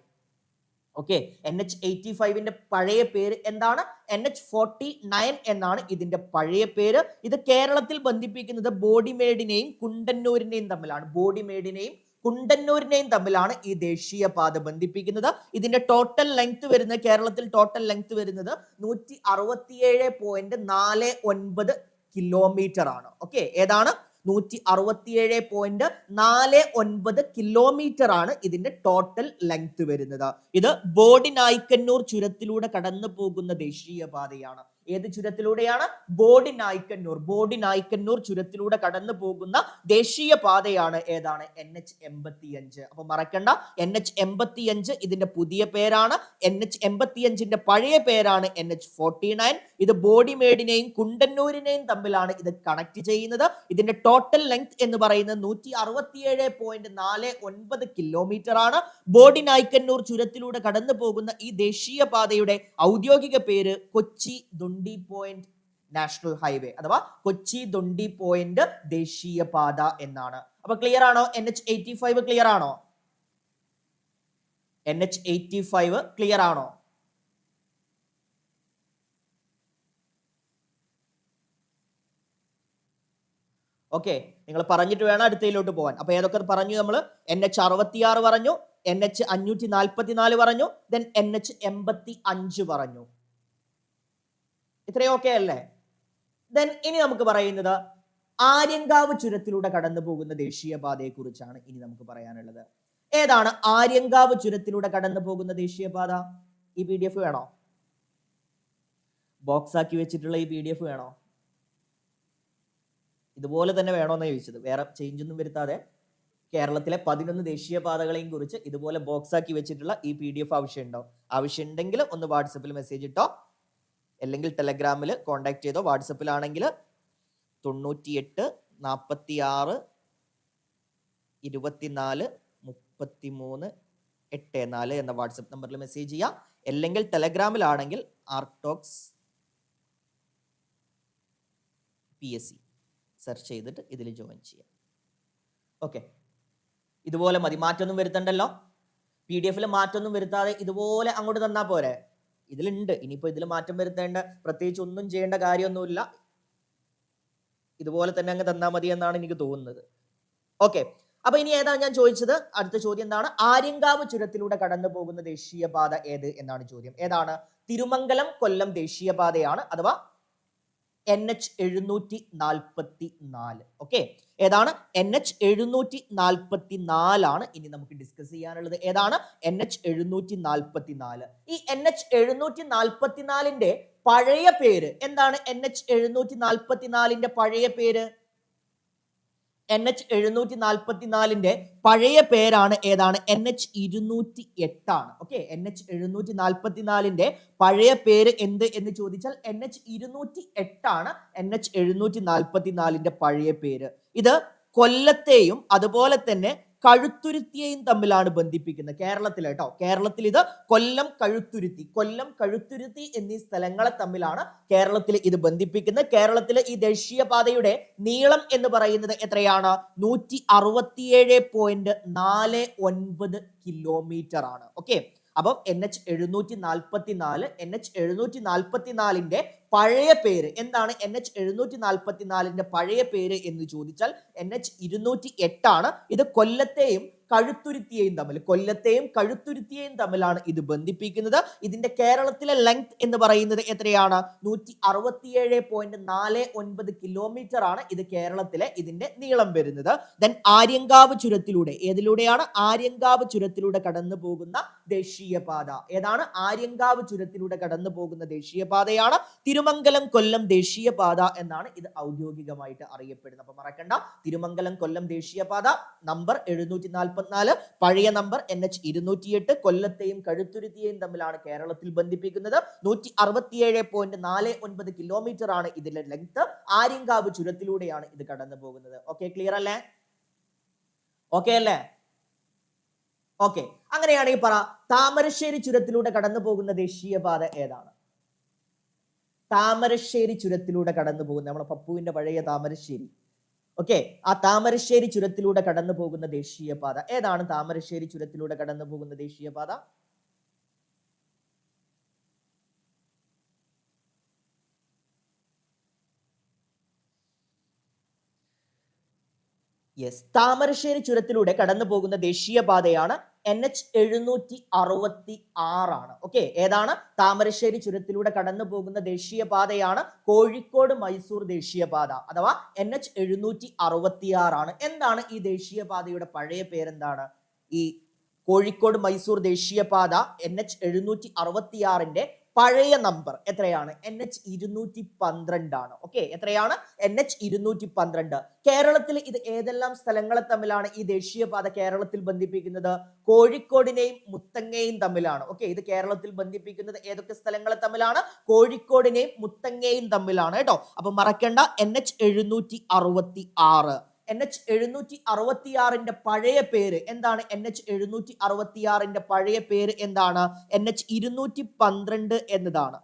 okay N H eighty ഫൈവിന്റെ പഴയ പേര് എന്താണ്? എൻ എച്ച് ഫോർട്ടി നയൻ എന്നാണ് ഇതിന്റെ പഴയ പേര്. ഇത് കേരളത്തിൽ ബന്ധിപ്പിക്കുന്നത് ബോഡിമേഡിനെയും കുണ്ടന്നൂരിനെയും തമ്മിലാണ്. ബോഡിമേഡിനെയും കുണ്ടന്നൂരിനെയും തമ്മിലാണ് ഈ ദേശീയ പാത ബന്ധിപ്പിക്കുന്നത്. ഇതിന്റെ ടോട്ടൽ ലെങ്ത് വരുന്നത് കേരളത്തിൽ ടോട്ടൽ ലെങ്ത് വരുന്നത് നൂറ്റി അറുപത്തിയേഴ് പോയിന്റ് നാല് ഒൻപത് കിലോമീറ്റർ ആണ്. ഓക്കെ ഏതാണ്? നൂറ്റി അറുപത്തിയേഴ് പോയിന്റ് നാല് ഒൻപത് കിലോമീറ്റർ ആണ് ഇതിന്റെ ടോട്ടൽ ലെങ്ത് വരുന്നത്. ഇത് ബോഡി നായ്ക്കന്നൂർ ചുരത്തിലൂടെ കടന്നു പോകുന്ന ദേശീയപാതയാണ്. ഏത് ചുരത്തിലൂടെയാണ്? ബോഡി നായ്ക്കന്നൂർ ബോഡി നായ്ക്കന്നൂർ ചുരത്തിലൂടെ കടന്നു പോകുന്ന ദേശീയ പാതയാണ് ഏതാണ്? എൻ എച്ച് എൺപത്തിയഞ്ച്. അപ്പൊ മറക്കണ്ട. എൻ എച്ച് എൺപത്തിയഞ്ച് ഇതിന്റെ പുതിയ പേരാണ്. എൻ എച്ച് എൺപത്തിയഞ്ചിന്റെ പഴയ പേരാണ് എൻ എച്ച് ഫോർട്ടി നയൻ ഇത് ബോഡിമേഡിനെയും കുണ്ടന്നൂരിനെയും തമ്മിലാണ് ഇത് കണക്ട് ചെയ്യുന്നത്. ഇതിന്റെ ടോട്ടൽ ലെങ്ത് എന്ന് പറയുന്നത് നൂറ്റി അറുപത്തിയേഴ് പോയിന്റ് നാല് ഒൻപത് കിലോമീറ്റർ ആണ്. ബോഡി നായ്ക്കന്നൂർ ചുരത്തിലൂടെ കടന്നു പോകുന്ന ഈ ദേശീയ പാതയുടെ ഔദ്യോഗിക പേര് Kochi Thondi point national highway അഥവാ കൊച്ചി ദുണ്ടി പോയിന്റ് ദേശീയപാത എന്നാണ്. അപ്പൊ ക്ലിയർ ആണോ? N H eighty five clear ആണോ? N H eighty five clear ആണോ? ഓക്കെ നിങ്ങൾ പറഞ്ഞിട്ട് വേണം അടുത്തയിലോട്ട് പോകാൻ അപ്പൊ ഏതൊക്കെ പറഞ്ഞു നമ്മൾ എൻ എച്ച് അറുപത്തിയാറ് പറഞ്ഞു എൻ എച്ച് അഞ്ഞൂറ്റി നാൽപ്പത്തിനാല് പറഞ്ഞു ദെൻ എൻ എച്ച് എൺപത്തി അഞ്ച് പറഞ്ഞു. ഇത്രയും ഓക്കെ അല്ലേ? ദെൻ ഇനി നമുക്ക് പറയുന്നത് ആര്യങ്കാവ് ചുരത്തിലൂടെ കടന്നു പോകുന്ന ദേശീയപാതയെ കുറിച്ചാണ് ഇനി നമുക്ക് പറയാനുള്ളത്. ഏതാണ് ആര്യങ്കാവ് ചുരത്തിലൂടെ കടന്നു പോകുന്ന ദേശീയപാത? ഈ പി ഡി എഫ് വേണോ? ബോക്സ് ആക്കി വെച്ചിട്ടുള്ള ഈ പി ഡി എഫ് വേണോ? ഇതുപോലെ തന്നെ വേണോന്ന് ചോദിച്ചത്. വേറെ ചേഞ്ച് ഒന്നും വരുത്താതെ കേരളത്തിലെ പതിനൊന്ന് ദേശീയപാതകളെയും കുറിച്ച് ഇതുപോലെ ബോക്സ് ആക്കി വെച്ചിട്ടുള്ള ഈ പി ഡി എഫ് ആവശ്യമുണ്ടോ? ആവശ്യമുണ്ടെങ്കിൽ ഒന്ന് വാട്സപ്പിൽ മെസ്സേജ് ഇട്ടോ അല്ലെങ്കിൽ ടെലഗ്രാമിൽ കോൺടാക്ട് ചെയ്തോ വാട്സപ്പിലാണെങ്കിൽ തൊണ്ണൂറ്റിയെട്ട് നാൽപ്പത്തി ആറ് ഇരുപത്തിനാല് മുപ്പത്തി മൂന്ന് എട്ട് നാല് എന്ന വാട്സപ്പ് നമ്പറിൽ മെസ്സേജ് ചെയ്യാം. അല്ലെങ്കിൽ ടെലഗ്രാമിലാണെങ്കിൽ ആർട്ടോക്സ് പി എസ് സി സെർച്ച് ചെയ്തിട്ട് ഇതിൽ ജോയിൻ ചെയ്യാം. ഓക്കെ ഇതുപോലെ മതി. മാറ്റമൊന്നും വരുത്തണ്ടല്ലോ. പി ഡി എഫിൽ മാറ്റമൊന്നും വരുത്താതെ ഇതുപോലെ അങ്ങോട്ട് തന്നാൽ പോരെ. ഇതിലുണ്ട്. ഇനിയിപ്പോൾ ഇതിൽ മാറ്റം വരുത്തേണ്ട പ്രത്യേകിച്ച് ഒന്നും ചെയ്യേണ്ട കാര്യമൊന്നുമില്ല. ഇതുപോലെ തന്നെ അങ്ങ് തന്നാൽ മതി എന്നാണ് എനിക്ക് തോന്നുന്നത്. ഓക്കെ. അപ്പൊ ഇനി ഏതാണ് ഞാൻ ചോദിച്ചത്? അടുത്ത ചോദ്യം എന്താണ്? ആര്യങ്കാവ് ചുരത്തിലൂടെ കടന്നു പോകുന്ന ദേശീയപാത ഏത് എന്നാണ് ചോദ്യം. ഏതാണ്? തിരുമംഗലം കൊല്ലം ദേശീയപാതയാണ് അഥവാ എൻ എച്ച് എഴുന്നൂറ്റി നാൽപ്പത്തി നാല് ഓക്കെ. ഏതാണ്? എൻ എച്ച് എഴുന്നൂറ്റി നാൽപ്പത്തി നാലാണ് ഇനി നമുക്ക് ഡിസ്കസ് ചെയ്യാനുള്ളത്. ഏതാണ്? എൻ എച്ച് എഴുന്നൂറ്റി നാൽപ്പത്തി നാല് ഈ എൻ എച്ച് എഴുന്നൂറ്റി നാൽപ്പത്തി നാലിന്റെ പഴയ പേര് എന്താണ്? എൻ എച്ച് എഴുന്നൂറ്റി നാൽപ്പത്തി നാലിന്റെ പഴയ പേര്? എൻ എച്ച് എഴുന്നൂറ്റി നാൽപ്പത്തി നാലിന്റെ പഴയ പേരാണ് ഏതാണ്? എൻ എച്ച് ഇരുന്നൂറ്റി എട്ടാണ് ഓക്കെ എൻ എച്ച് എഴുന്നൂറ്റി നാൽപ്പത്തി നാലിന്റെ പഴയ പേര് എന്ത് എന്ന് ചോദിച്ചാൽ എൻ എച്ച് ഇരുന്നൂറ്റി എട്ടാണ് എൻ എച്ച് എഴുന്നൂറ്റി നാൽപ്പത്തി നാലിന്റെ പഴയ പേര്. ഇത് കൊല്ലത്തെയും അതുപോലെ തന്നെ കഴുത്തുരുത്തിയെയും തമ്മിലാണ് ബന്ധിപ്പിക്കുന്നത് കേരളത്തിൽ കേട്ടോ. കേരളത്തിൽ ഇത് കൊല്ലം കഴുത്തുരുത്തി കൊല്ലം കഴുത്തുരുത്തി എന്നീ സ്ഥലങ്ങളെ തമ്മിലാണ് കേരളത്തിൽ ഇത് ബന്ധിപ്പിക്കുന്നത്. കേരളത്തിലെ ഈ ദേശീയപാതയുടെ നീളം എന്ന് പറയുന്നത് എത്രയാണ്? നൂറ്റി അറുപത്തിയേഴ് പോയിന്റ് നാല് ഒൻപത് കിലോമീറ്റർ ആണ് ഓക്കെ? അപ്പം എൻ എച്ച് എഴുന്നൂറ്റി നാൽപ്പത്തി നാല് എൻ എച്ച് എഴുന്നൂറ്റി നാൽപ്പത്തി നാലിന്റെ പഴയ പേര്. എന്താണ് എൻ എച്ച് എഴുന്നൂറ്റി നാൽപ്പത്തി നാലിന്റെ പഴയ പേര് എന്ന് ചോദിച്ചാൽ എൻ എച്ച് ഇരുന്നൂറ്റി എട്ടാണ് ഇത് കൊല്ലത്തെയും കഴുത്തുരുത്തിയെയും തമ്മിൽ കൊല്ലത്തെയും കഴുത്തുരുത്തിയെയും തമ്മിലാണ് ഇത് ബന്ധിപ്പിക്കുന്നത്. ഇതിന്റെ കേരളത്തിലെ ലെങ്ത് എന്ന് പറയുന്നത് എത്രയാണ്? നൂറ്റി അറുപത്തിയേഴ് പോയിന്റ് നാല് ഒൻപത് കിലോമീറ്റർ ആണ് ഇത് കേരളത്തിലെ ഇതിന്റെ നീളം വരുന്നത്. ദെൻ ആര്യങ്കാവ് ചുരത്തിലൂടെ ഏതിലൂടെയാണ്? ആര്യങ്കാവ് ചുരത്തിലൂടെ കടന്നു പോകുന്ന ദേശീയപാത. ഏതാണ്? ആര്യങ്കാവ് ചുരത്തിലൂടെ കടന്നു പോകുന്ന ദേശീയപാതയാണ്. തിരുമംഗലം കൊല്ലം ദേശീയപാത എന്നാണ് ഇത് ഔദ്യോഗികമായിട്ട് അറിയപ്പെടുന്നത്. അപ്പൊ മറക്കണ്ട. തിരുമംഗലം കൊല്ലം ദേശീയപാത നമ്പർ എഴുന്നൂറ്റി നാൽപ്പത്തിനാല് പഴയ നമ്പർ എൻ എച്ച് ഇരുന്നൂറ്റിയെട്ട്. കൊല്ലത്തെയും കഴുത്തുരുത്തിയെയും തമ്മിലാണ് കേരളത്തിൽ ബന്ധിപ്പിക്കുന്നത്. നൂറ്റി അറുപത്തിയേഴ് പോയിന്റ് നാല് ഒൻപത് കിലോമീറ്റർ ആണ് ഇതിന്റെ ലെങ്ത് ആര്യങ്കാവ് ചുരത്തിലൂടെയാണ് ഇത് കടന്നു പോകുന്നത്. ഓക്കെ ക്ലിയർ അല്ലേ? ഓക്കെ അല്ലേ? ഓക്കെ അങ്ങനെയാണെങ്കിൽ പറ താമരശ്ശേരി ചുരത്തിലൂടെ കടന്നു പോകുന്ന ദേശീയപാത ഏതാണ്? താമരശ്ശേരി ചുരത്തിലൂടെ കടന്നു പോകുന്ന നമ്മുടെ പപ്പുവിന്റെ പഴയ താമരശ്ശേരി. ഓക്കെ ആ താമരശ്ശേരി ചുരത്തിലൂടെ കടന്നു പോകുന്ന ദേശീയപാത ഏതാണ് താമരശ്ശേരി ചുരത്തിലൂടെ കടന്നു പോകുന്ന ദേശീയപാത യെസ് താമരശ്ശേരി ചുരത്തിലൂടെ കടന്നു പോകുന്ന ദേശീയപാതയാണ് എൻ എച്ച് എഴുന്നൂറ്റി അറുപത്തി ആറാണ് ഓക്കെ ഏതാണ്? താമരശ്ശേരി ചുരത്തിലൂടെ കടന്നു പോകുന്ന ദേശീയപാതയാണ് കോഴിക്കോട് മൈസൂർ ദേശീയപാത. അഥവാ എൻ എച്ച് എഴുന്നൂറ്റി അറുപത്തി ആറാണ് എന്താണ് ഈ ദേശീയപാതയുടെ പഴയ പേരെന്താണ്? ഈ കോഴിക്കോട് മൈസൂർ ദേശീയപാത എൻ എച്ച് എഴുന്നൂറ്റി അറുപത്തി ആറിന്റെ പഴയ നമ്പർ എത്രയാണ്? എൻ എച്ച് ഇരുന്നൂറ്റി പന്ത്രണ്ടാണ് ഓക്കെ എത്രയാണ്? എൻ എച്ച് ഇരുന്നൂറ്റി പന്ത്രണ്ട് കേരളത്തിൽ ഇത് ഏതെല്ലാം സ്ഥലങ്ങളെ തമ്മിലാണ് ഈ ദേശീയപാത കേരളത്തിൽ ബന്ധിപ്പിക്കുന്നത്? കോഴിക്കോടിനെയും മുത്തങ്ങയും തമ്മിലാണ്. ഓക്കെ ഇത് കേരളത്തിൽ ബന്ധിപ്പിക്കുന്നത് ഏതൊക്കെ സ്ഥലങ്ങളെ തമ്മിലാണ്? കോഴിക്കോടിനെയും മുത്തങ്ങയും തമ്മിലാണ്. കേട്ടോ? അപ്പൊ മറക്കേണ്ട. എൻ എച്ച് എഴുന്നൂറ്റി അറുപത്തി ആറ് എൻ എച്ച് എഴുന്നൂറ്റി അറുപത്തിയാറിന്റെ പഴയ പേര് എന്താണ്? എൻ എച്ച് എഴുന്നൂറ്റി അറുപത്തിയാറിന്റെ പഴയ പേര് എന്താണ്? എൻ എച്ച് ഇരുന്നൂറ്റി പന്ത്രണ്ട് എന്നതാണ്.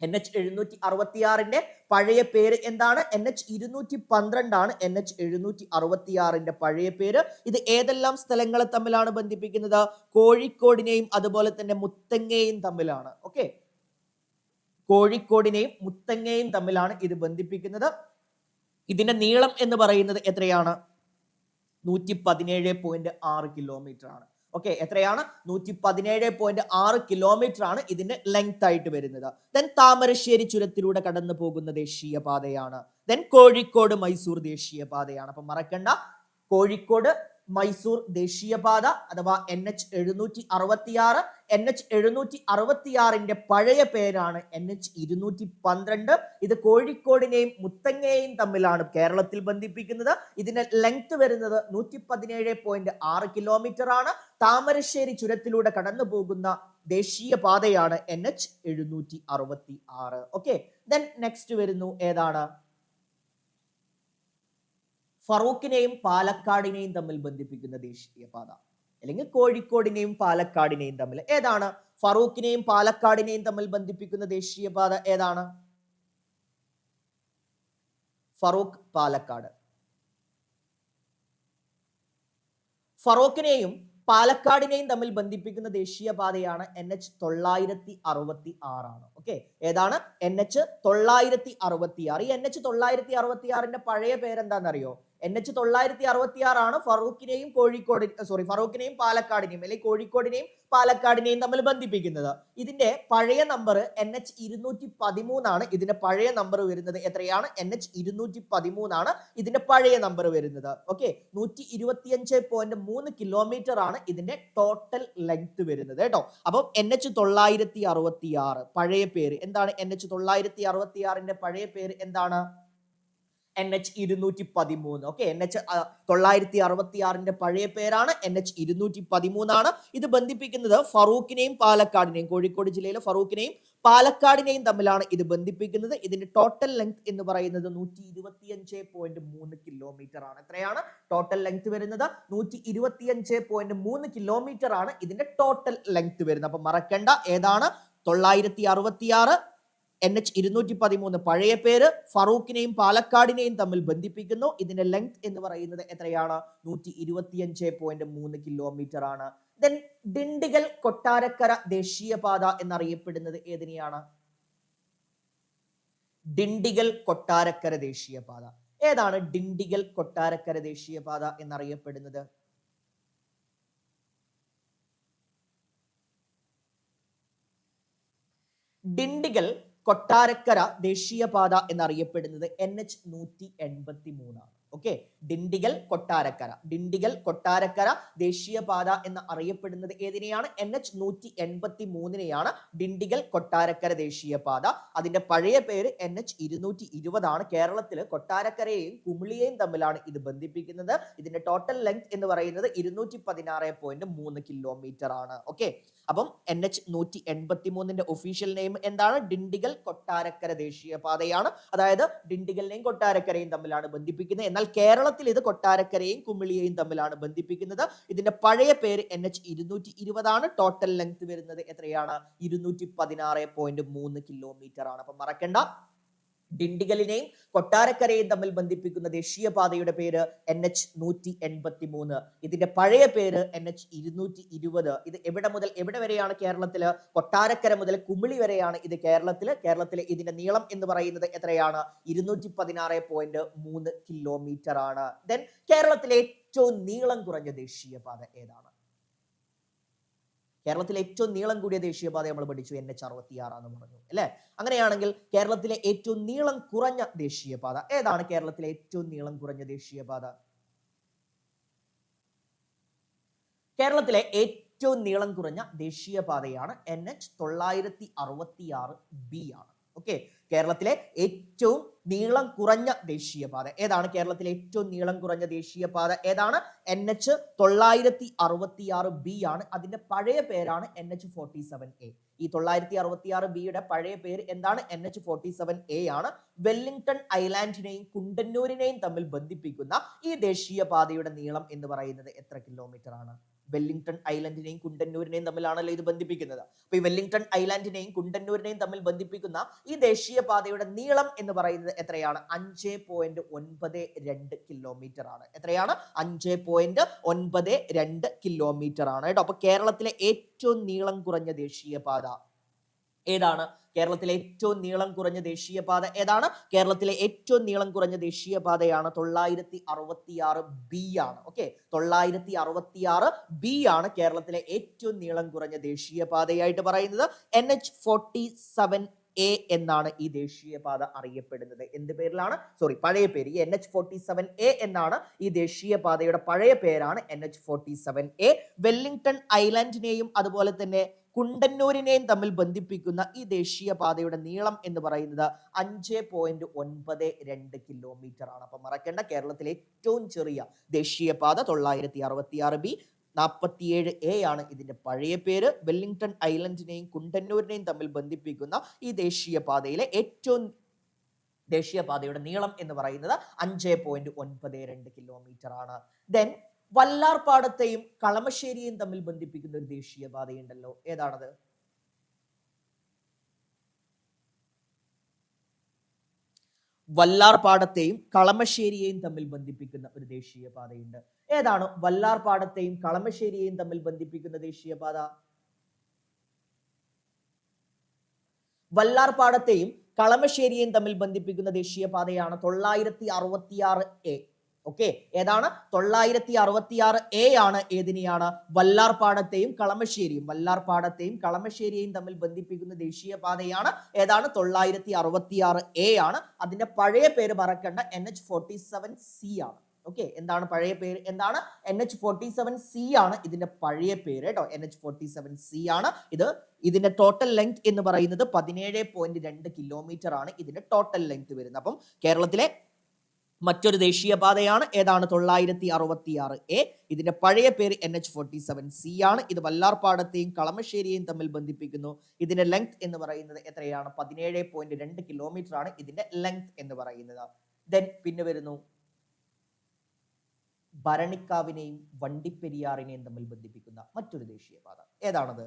എൻ എച്ച് എഴുന്നൂറ്റി അറുപത്തിയാറിന്റെ പഴയ പേര് എന്താണ്? എൻ എച്ച് ഇരുന്നൂറ്റി പന്ത്രണ്ടാണ് എൻ എച്ച് എഴുന്നൂറ്റി അറുപത്തിയാറിന്റെ പഴയ പേര്. ഇത് ഏതെല്ലാം സ്ഥലങ്ങളെ തമ്മിലാണ് ബന്ധിപ്പിക്കുന്നത്? കോഴിക്കോടിനെയും അതുപോലെ തന്നെ മുത്തങ്ങയും തമ്മിലാണ്. ഓക്കെ കോഴിക്കോടിനെയും മുത്തങ്ങയും തമ്മിലാണ് ഇത് ബന്ധിപ്പിക്കുന്നത്. ഇതിന്റെ നീളം എന്ന് പറയുന്നത് എത്രയാണ്? നൂറ്റി പതിനേഴ് പോയിന്റ് ആറ് കിലോമീറ്റർ ആണ്. ഓക്കെ എത്രയാണ്? നൂറ്റി പതിനേഴ് പോയിന്റ് ആറ് കിലോമീറ്റർ ആണ് ഇതിന്റെ ലെങ്ത് ആയിട്ട് വരുന്നത്. ദെൻ താമരശ്ശേരി ചുരത്തിലൂടെ കടന്നു പോകുന്ന ദേശീയപാതയാണ്. ദെൻ കോഴിക്കോട് മൈസൂർ ദേശീയപാതയാണ്. അപ്പൊ മറക്കണ്ട. കോഴിക്കോട് മൈസൂർ ദേശീയപാത അഥവാ എൻ എച്ച് എഴുന്നൂറ്റി അറുപത്തിയാറ് എൻ എച്ച് എഴുന്നൂറ്റി അറുപത്തിയാറിന്റെ പഴയ പേരാണ് എൻ എച്ച് ഇരുന്നൂറ്റി പന്ത്രണ്ട് ഇത് കോഴിക്കോടിനെയും മുത്തങ്ങയെയും തമ്മിലാണ് കേരളത്തിൽ ബന്ധിപ്പിക്കുന്നത്. ഇതിന്റെ ലെങ്ത് വരുന്നത് നൂറ്റി പതിനേഴ് പോയിന്റ് ആറ് കിലോമീറ്റർ ആണ്. താമരശ്ശേരി ചുരത്തിലൂടെ കടന്നു പോകുന്ന ദേശീയ പാതയാണ് എൻ എച്ച് എഴുന്നൂറ്റി അറുപത്തി ആറ് ഓക്കെ ദെൻ നെക്സ്റ്റ് വരുന്നു ഏതാണ്? ഫറൂഖിനെയും പാലക്കാടിനെയും തമ്മിൽ ബന്ധിപ്പിക്കുന്ന ദേശീയപാത അല്ലെങ്കിൽ കോഴിക്കോടിനെയും പാലക്കാടിനെയും തമ്മിൽ. ഏതാണ്? ഫറൂഖിനെയും പാലക്കാടിനെയും തമ്മിൽ ബന്ധിപ്പിക്കുന്ന ദേശീയപാത ഏതാണ്? ഫറൂഖ് പാലക്കാട്. ഫറൂഖിനെയും പാലക്കാടിനെയും തമ്മിൽ ബന്ധിപ്പിക്കുന്ന ദേശീയപാതയാണ് എൻ എച്ച് തൊള്ളായിരത്തി അറുപത്തി ആറാണ് ഓക്കെ? ഏതാണ്? എൻ എച്ച് തൊള്ളായിരത്തി അറുപത്തി ആറ് ഈ എൻ എച്ച് തൊള്ളായിരത്തി അറുപത്തി ആറിന്റെ പഴയ പേരെന്താണെന്നറിയോ? എൻ എച്ച് തൊള്ളായിരത്തി അറുപത്തി ആറാണ് ഫറൂഖിനെയും കോഴിക്കോട് സോറി ഫറൂഖിനെയും പാലക്കാടിനെയും അല്ലെങ്കിൽ കോഴിക്കോടിനെയും പാലക്കാടിനെയും തമ്മിൽ ബന്ധിപ്പിക്കുന്നത്. ഇതിന്റെ പഴയ നമ്പർ എൻ എച്ച് ഇരുന്നൂറ്റി പതിമൂന്നാണ് ഇതിന്റെ പഴയ നമ്പർ വരുന്നത് എത്രയാണ്? എൻ എച്ച് ഇരുന്നൂറ്റി പതിമൂന്നാണ് ഇതിന്റെ പഴയ നമ്പർ വരുന്നത്. ഓക്കെ നൂറ്റി ഇരുപത്തിയഞ്ച് പോയിന്റ് മൂന്ന് കിലോമീറ്റർ ആണ് ഇതിന്റെ ടോട്ടൽ ലെങ്ത് വരുന്നത് കേട്ടോ. അപ്പം എൻ എച്ച് തൊള്ളായിരത്തി അറുപത്തി ആറ് പഴയ പേര് എന്താണ്? എൻ എച്ച് തൊള്ളായിരത്തി അറുപത്തി ആറിന്റെ പഴയ പേര് എന്താണ്? എൻ എച്ച് ഇരുന്നൂറ്റി പതിമൂന്ന് ഓക്കെ എൻ എച്ച് തൊള്ളായിരത്തി അറുപത്തി ആറിന്റെ പഴയ പേരാണ് എൻ എച്ച് ഇരുന്നൂറ്റി പതിമൂന്നാണ് ഇത് ബന്ധിപ്പിക്കുന്നത് ഫറൂഖിനെയും പാലക്കാടിനെയും കോഴിക്കോട് ജില്ലയിലെ ഫറൂഖിനെയും പാലക്കാടിനെയും തമ്മിലാണ് ഇത് ബന്ധിപ്പിക്കുന്നത്. ഇതിന്റെ ടോട്ടൽ ലെങ്ത് എന്ന് പറയുന്നത് നൂറ്റി ഇരുപത്തിയഞ്ച് പോയിന്റ് മൂന്ന് കിലോമീറ്റർ ആണ്. എത്രയാണ്? ടോട്ടൽ ലെങ്ത് വരുന്നത് നൂറ്റി ഇരുപത്തിയഞ്ച് പോയിന്റ് മൂന്ന് കിലോമീറ്റർ ആണ് ഇതിന്റെ ടോട്ടൽ ലെങ്ത് വരുന്നത്. അപ്പൊ മറക്കണ്ട ഏതാണ്? തൊള്ളായിരത്തി അറുപത്തിയാറ് എൻ എച്ച് ഇരുന്നൂറ്റി പതിമൂന്ന് പഴയ പേര് ഫറൂഖിനെയും പാലക്കാടിനെയും തമ്മിൽ ബന്ധിപ്പിക്കുന്നു. ഇതിന്റെ ലെങ്ത് എന്ന് പറയുന്നത് എത്രയാണ്? നൂറ്റി ഇരുപത്തിയഞ്ച് പോയിന്റ് മൂന്ന് കിലോമീറ്റർ ആണ്. ദെൻ ഡിണ്ടിഗൽ കൊട്ടാരക്കര ദേശീയപാത എന്നറിയപ്പെടുന്നത് ഏതിനെയാണ്? ഡിണ്ടിഗൽ കൊട്ടാരക്കര ദേശീയപാത. ഏതാണ് ഡിണ്ടിഗൽ കൊട്ടാരക്കര ദേശീയപാത എന്നറിയപ്പെടുന്നത്? ഡിണ്ടിഗൽ കൊട്ടാരക്കര ദേശീയപാത എന്നറിയപ്പെടുന്നത് എൻ എച്ച് നൂറ്റി എൺപത്തി മൂന്നാണ് ഓക്കെ ഡിണ്ടിഗൽ കൊട്ടാരക്കര ഡിണ്ടിഗൽ കൊട്ടാരക്കര ദേശീയപാത എന്ന് അറിയപ്പെടുന്നത് ഏതിനെയാണ്? എൻ എച്ച് നൂറ്റി എൺപത്തി മൂന്നിനെയാണ് ഡിണ്ടിഗൽ കൊട്ടാരക്കര ദേശീയപാത അതിന്റെ പഴയ പേര് എൻ എച്ച് ഇരുന്നൂറ്റി ഇരുപതാണ്. കേരളത്തിൽ കൊട്ടാരക്കരയെയും കുമിളിയെയും തമ്മിലാണ് ഇത് ബന്ധിപ്പിക്കുന്നത്. ഇതിന്റെ ടോട്ടൽ ലെങ്ത് എന്ന് പറയുന്നത് ഇരുന്നൂറ്റി പതിനാറ് പോയിന്റ് മൂന്ന് കിലോമീറ്റർ ആണ്. ഓക്കെ അപ്പം എൻ എച്ച് നൂറ്റി എൺപത്തി മൂന്നിന്റെ ഒഫീഷ്യൽ നെയിം എന്താണ് ഡിണ്ടിഗൽ കൊട്ടാരക്കര ദേശീയപാതയാണ് അതായത് ഡിണ്ടിഗലിനെയും കൊട്ടാരക്കരയും തമ്മിലാണ് ബന്ധിപ്പിക്കുന്നത്. എന്നാൽ കേരളത്തിൽ ഇത് കൊട്ടാരക്കരയും കുമിളിയെയും തമ്മിലാണ് ബന്ധിപ്പിക്കുന്നത്. ഇതിന്റെ പഴയ പേര് എൻ എച്ച് ഇരുന്നൂറ്റി ഇരുപതാണ് ടോട്ടൽ ലെങ്ത് വരുന്നത് എത്രയാണ്? ഇരുന്നൂറ്റി പതിനാറ് പോയിന്റ് മൂന്ന് കിലോമീറ്റർ ആണ്. അപ്പൊ മറക്കണ്ട. ഡിണ്ടിഗലിനെയും കൊട്ടാരക്കരയും തമ്മിൽ ബന്ധിപ്പിക്കുന്ന ദേശീയപാതയുടെ പേര് എൻ എച്ച് നൂറ്റി എൺപത്തി മൂന്ന് ഇതിന്റെ പഴയ പേര് എൻ എച്ച് ഇരുന്നൂറ്റി ഇരുപത് ഇത് എവിടെ മുതൽ എവിടെ വരെയാണ് കേരളത്തിൽ? കൊട്ടാരക്കര മുതൽ കുമിളി വരെയാണ് ഇത് കേരളത്തിൽ. കേരളത്തിലെ ഇതിന്റെ നീളം എന്ന് പറയുന്നത് എത്രയാണ്? ഇരുന്നൂറ്റി പതിനാറ് പോയിന്റ് മൂന്ന് കിലോമീറ്റർ ആണ് ദെൻ കേരളത്തിലെ ഏറ്റവും നീളം കുറഞ്ഞ ദേശീയപാത ഏതാണ്? കേരളത്തിലെ ഏറ്റവും നീളം കൂടിയ ദേശീയപാത നമ്മൾ പഠിച്ചു എൻ എച്ച് അറുപത്തി ആറാന്ന് പറഞ്ഞു അല്ലേ? അങ്ങനെയാണെങ്കിൽ കേരളത്തിലെ ഏറ്റവും നീളം കുറഞ്ഞ ദേശീയപാത ഏതാണ് കേരളത്തിലെ ഏറ്റവും നീളം കുറഞ്ഞ ദേശീയപാത? കേരളത്തിലെ ഏറ്റവും നീളം കുറഞ്ഞ ദേശീയപാതയാണ് എൻ എച്ച് തൊള്ളായിരത്തി അറുപത്തി ആറ് ബി ആണ്. ഓക്കെ കേരളത്തിലെ ഏറ്റവും നീളം കുറഞ്ഞ ദേശീയപാത. ഏതാണ് കേരളത്തിലെ ഏറ്റവും നീളം കുറഞ്ഞ ദേശീയപാത? ഏതാണ്? എൻ എച്ച് തൊള്ളായിരത്തി അറുപത്തി ആറ് ബി ആണ്. അതിന്റെ പഴയ പേരാണ് N H forty seven A ഈ തൊള്ളായിരത്തി അറുപത്തി ആറ് ബിയുടെ പഴയ പേര് എന്താണ്? N H forty seven A ആണ്. വെല്ലിംഗ്ടൺ ഐലാൻഡിനെയും കുണ്ടന്നൂരിനെയും തമ്മിൽ ബന്ധിപ്പിക്കുന്ന ഈ ദേശീയപാതയുടെ നീളം എന്ന് പറയുന്നത് എത്ര കിലോമീറ്റർ ആണ്? വെല്ലിംഗ്ടൺ ഐലൻഡിനെയും കുണ്ടന്നൂരിനെയും തമ്മിലാണല്ലോ ഇത് ബന്ധിപ്പിക്കുന്നത്. അപ്പൊ ഈ വെല്ലിംഗ്ടൺ ഐലൻഡിനെയും കുണ്ടന്നൂരിനെയും തമ്മിൽ ബന്ധിപ്പിക്കുന്ന ഈ ദേശീയപാതയുടെ നീളം എന്ന് പറയുന്നത് എത്രയാണ്? അഞ്ച് പോയിന്റ് ഒൻപത് രണ്ട് കിലോമീറ്റർ ആണ്. എത്രയാണ്? അഞ്ച് പോയിന്റ് ഒൻപത് രണ്ട് കിലോമീറ്റർ ആണ് കേട്ടോ. അപ്പൊ കേരളത്തിലെ ഏറ്റവും നീളം കുറഞ്ഞ ദേശീയപാത ഏതാണ്? കേരളത്തിലെ ഏറ്റവും നീളം കുറഞ്ഞ ദേശീയപാത ഏതാണ്? കേരളത്തിലെ ഏറ്റവും നീളം കുറഞ്ഞ ദേശീയപാതയാണ് തൊള്ളായിരത്തി അറുപത്തി ആറ് ബി ആണ്. ഓക്കെ തൊള്ളായിരത്തി അറുപത്തി ആറ് ബി ആണ് കേരളത്തിലെ ഏറ്റവും നീളം കുറഞ്ഞ ദേശീയപാതയായിട്ട് പറയുന്നത്. N H forty seven A എന്നാണ് ഈ ദേശീയപാത അറിയപ്പെടുന്നത്. എന്ത് പേരിലാണ്? സോറി പഴയ പേര്. ഈ N H forty seven A എന്നാണ് ഈ ദേശീയപാതയുടെ പഴയ പേരാണ് N H forty seven A Wellington ഐലൻഡിനെയും അതുപോലെ തന്നെ കുണ്ടന്നൂരിനെയും തമ്മിൽ ബന്ധിപ്പിക്കുന്ന ഈ ദേശീയപാതയുടെ നീളം എന്ന് പറയുന്നത് അഞ്ച് പോയിന്റ് ഒൻപത് രണ്ട് കിലോമീറ്റർ ആണ്. അപ്പൊ മറക്കേണ്ട കേരളത്തിലെ ഏറ്റവും ചെറിയ ദേശീയപാത തൊള്ളായിരത്തി അറുപത്തി ആറ് ബി നാൽപ്പത്തിയേഴ് എ ആണ് ഇതിന്റെ പഴയ പേര്. വെല്ലിംഗ്ടൺ ഐലൻഡിനെയും കുണ്ടന്നൂരിനെയും തമ്മിൽ ബന്ധിപ്പിക്കുന്ന ഈ ദേശീയപാതയിലെ ഏറ്റവും ദേശീയപാതയുടെ നീളം എന്ന് പറയുന്നത് അഞ്ച് പോയിന്റ് ഒൻപത് രണ്ട് കിലോമീറ്റർ ആണ്. ദെൻ വല്ലാർപാടത്തെയും കളമശ്ശേരിയെയും തമ്മിൽ ബന്ധിപ്പിക്കുന്ന ഒരു ദേശീയപാതയുണ്ടല്ലോ ഏതാണത്? വല്ലാർപാടത്തെയും കളമശ്ശേരിയെയും തമ്മിൽ ബന്ധിപ്പിക്കുന്ന ഒരു ദേശീയപാതയുണ്ട് ഏതാണ്? വല്ലാർപാടത്തെയും കളമശ്ശേരിയെയും തമ്മിൽ ബന്ധിപ്പിക്കുന്ന ദേശീയപാത. വല്ലാർപാടത്തെയും കളമശ്ശേരിയെയും തമ്മിൽ ബന്ധിപ്പിക്കുന്ന ദേശീയപാതയാണ് തൊള്ളായിരത്തി അറുപത്തിയാറ് എ. ഓക്കെ? ഏതാണ്? തൊള്ളായിരത്തി അറുപത്തി ആറ് എ ആണ് ഏതിനെയാണ്? വല്ലാർപാടത്തെയും കളമശ്ശേരിയും. വല്ലാർപാടത്തെയും കളമശ്ശേരിയെയും തമ്മിൽ ബന്ധിപ്പിക്കുന്ന ദേശീയപാതയാണ് ഏതാണ്? തൊള്ളായിരത്തി അറുപത്തി ആറ് എ ആണ്. അതിന്റെ പഴയ പേര് മറക്കേണ്ട. N H forty seven C ആണ്. ഓക്കെ എന്താണ് പഴയ പേര്? എന്താണ്? N H forty seven C ആണ് ഇതിന്റെ പഴയ പേര് കേട്ടോ N H forty seven C ആണ് ഇത്. ഇതിന്റെ ടോട്ടൽ ലെങ്ത് എന്ന് പറയുന്നത് പതിനേഴ് പോയിന്റ് രണ്ട് കിലോമീറ്റർ ആണ് ഇതിന്റെ ടോട്ടൽ ലെങ്ത് വരുന്നത്. അപ്പം കേരളത്തിലെ മറ്റൊരു ദേശീയപാതയാണ് ഏതാണ്? തൊള്ളായിരത്തി അറുപത്തി ആറ് എ ഇതിന്റെ പഴയ പേര് N H forty seven C ആണ്. ഇത് വല്ലാർപാടത്തെയും കളമശ്ശേരിയെയും തമ്മിൽ ബന്ധിപ്പിക്കുന്നു. ഇതിന്റെ ലെങ്ത് എന്ന് പറയുന്നത് എത്രയാണ്? പതിനേഴ് പോയിന്റ് രണ്ട് കിലോമീറ്റർ ആണ് ഇതിന്റെ ലെങ്ത് എന്ന് പറയുന്നത്. ദെൻ പിന്നെ വരുന്നു. ഭരണിക്കാവിനെയും വണ്ടിപ്പെരിയാറിനെയും തമ്മിൽ ബന്ധിപ്പിക്കുന്ന മറ്റൊരു ദേശീയപാത ഏതാണത്?